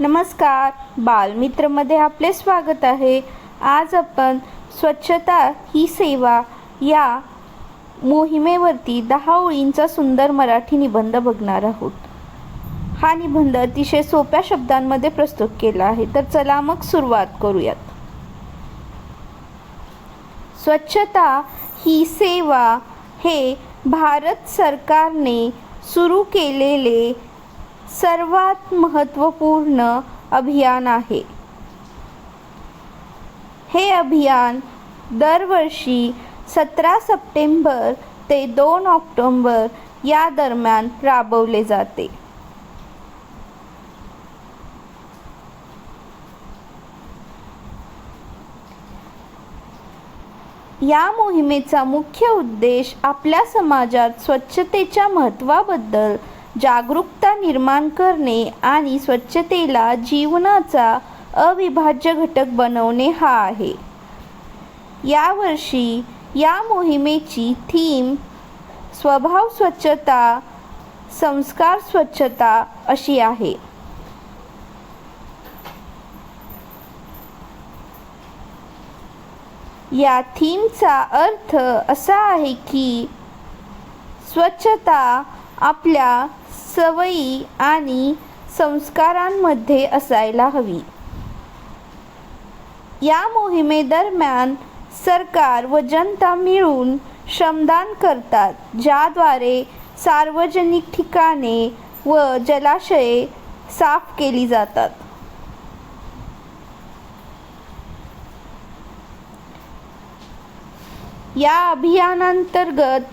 नमस्कार. बालमित्रमध्ये आपले स्वागत आहे. आज आपण स्वच्छता ही सेवा या मोहिमेवरती दहा ओळींचा सुंदर मराठी निबंध बघणार आहोत. हा निबंध अतिशय सोप्या शब्दांमध्ये प्रस्तुत केला आहे. तर चला मग सुरुवात करूयात. स्वच्छता ही सेवा हे भारत सरकारने सुरू केलेले सर्वात महत्त्वपूर्ण अभियान आहे. हे अभियान दरवर्षी सतरा सप्टेंबर ते दोन ऑक्टोंबर या दरम्यान राबवले जाते. या मोहिमेचा मुख्य उद्देश आपल्या समाजात स्वच्छतेच्या महत्त्वाबद्दल जागरूकता निर्माण करणे आणि स्वच्छतेला जीवनाचा अविभाज्य घटक बनवणे हा आहे. यावर्षी या मोहिमेची थीम स्वभाव स्वच्छता संस्कार स्वच्छता अशी आहे. या थीमचा अर्थ असा आहे की स्वच्छता आपल्या सवयी आणि संस्कारांमध्ये असायला हवी. या मोहिमेदरम्यान सरकार व जनता मिळून श्रमदान करतात ज्याद्वारे सार्वजनिक ठिकाणे व जलाशये साफ केली जातात. या अभियानांतर्गत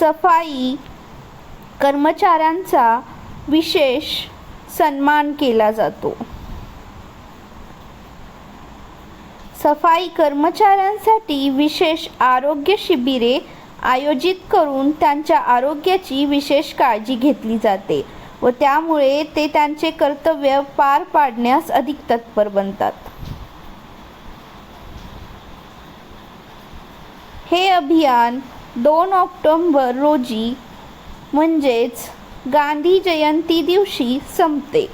सफाई कर्मचाऱ्यांचा विशेष सन्मान केला जातो. सफाई कर्मचाऱ्यांसाठी विशेष आरोग्य शिबिरे आयोजित करून त्यांच्या आरोग्याची विशेष काळजी घेतली जाते व त्यामुळे ते त्यांचे कर्तव्य पार पाडण्यास अधिक तत्पर बनतात. हे अभियान दोन ऑक्टोंबर रोजी म्हणजेच गांधी जयंती दिवशी संपते.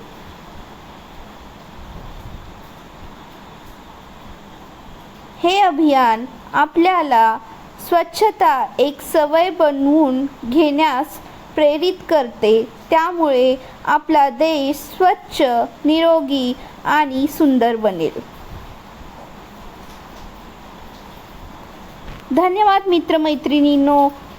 हे अभियान आपल्याला स्वच्छता एक सवय बनवून घेण्यास प्रेरित करते. त्यामुळे आपला देश स्वच्छ निरोगी आणि सुंदर बनेल. धन्यवाद मित्रमैत्रिणींनो.